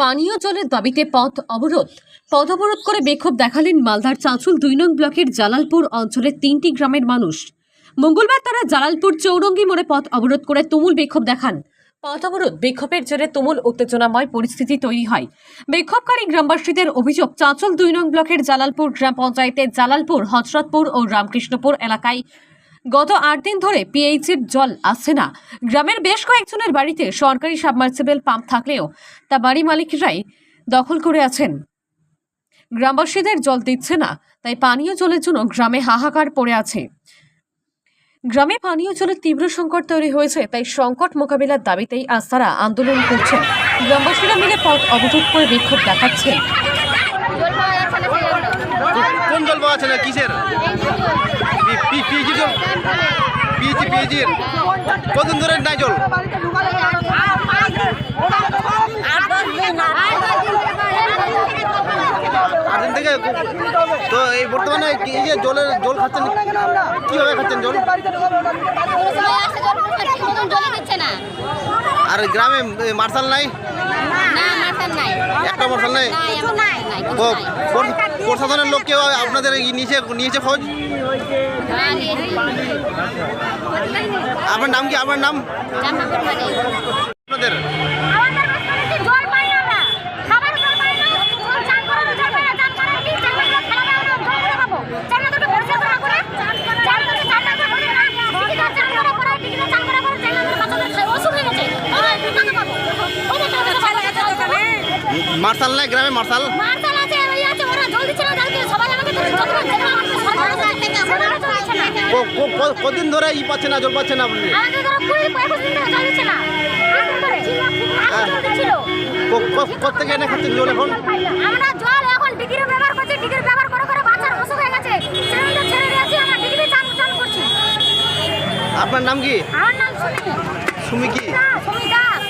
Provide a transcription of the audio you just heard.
পানীয় জলের দাবিতে পথ অবরোধ। পথ অবরোধ করে বিক্ষোভ দেখালেন মালদার চাঁচুল দুই নং ব্লকের জালালপুর অঞ্চলের তিনটি গ্রামের মানুষ। মঙ্গলবার তারা জালালপুর চৌরঙ্গি মোড়ে পথ অবরোধ করে তুমুল বিক্ষোভ দেখান। পথ অবরোধ বিক্ষোভের জেরে তুমুল উত্তেজনাময় পরিস্থিতি তৈরি হয়। বিক্ষোভকারী গ্রামবাসীদের অভিযোগ, চাঁচল দুই নং ব্লকের জালালপুর গ্রাম পঞ্চায়েতের জালালপুর, হজরতপুর ও রামকৃষ্ণপুর এলাকায় গত আট দিন ধরে পিএইচির জল আসছে না। গ্রামের বেশ কয়েকজনের বাড়িতে সরকারি সাবমার্সিবল পাম্প থাকলেও তা বাড়ি মালিকরাই দখল করে আছেন। গ্রামবাসীদের জল দিচ্ছে না, তাই পানীয় জলের জন্য গ্রামে হাহাকার পড়ে আছে। গ্রামে পানীয় জলের তীব্র সংকট তৈরি হয়েছে, তাই সংকট মোকাবিলার দাবিতেই আজ তারা আন্দোলন করছেন। গ্রামবাসীরা মিলে পথ অবরোধ করে বিক্ষোভ দেখাচ্ছেন। কোন জল পাওয়া কিসের? পিএইচি জল পিএইচি পিএইচির কতদিন ধরে নাই জল? আট দিন থেকে তো এই বর্তমানে এই যে জলের জল খাচ্ছেন, কীভাবে খাচ্ছেন জল? আর গ্রামে মার্শাল নাই? একটা মার্শাল নাই? প্রশাসনের লোক কেউ আপনাদের নিচে নিয়েছে খোঁজ আপনার নাম কি? আপনার নাম? মানে আপনাদের আমাদের রাস্তাতে জল পাই না আমরা খাবার জল পাই না জল চান করার জল পাই না চান করার কি চান করে খেলা দাও না জল করে পাবো চান না তো পরিষ্কার করা করে চান করে চান না করে না টিকিটা চান করা করে টিকিটা চান করা করে চান না বাচ্চাদের খাই অসুখ হয়ে গেছে ওরা টাকা পাবো ওদের টাকা চান করে চান করে মার্শাল নাই গ্রামে মার্শাল মার্শাল আছে ওই আছে ওরা জল দিচ্ছে না জলকে সবাই আমাকে আমাকে সরকার না কদিন ধরে ই পাচ্ছে না জল পাচ্ছে না আপনি ধরো কুড়ি দিন ধরে জল দিচ্ছে না দিন ধরে জল দিচ্ছিল ক- ক- কোথেকে এনে খাচ্ছেন জল এখন আমরা জল এখন ডিগ্রি ব্যবহার করছি ডিগ্রি ব্যবহার করে করে বাচ্চার অসুখ হয়ে গেছে সেগুলো ছেড়ে দিয়েছি আমরা ডিগ্রি চালু চালু করছি আপনার নাম কি আমার নাম সুমি সুমি কি দাস সুমি দাস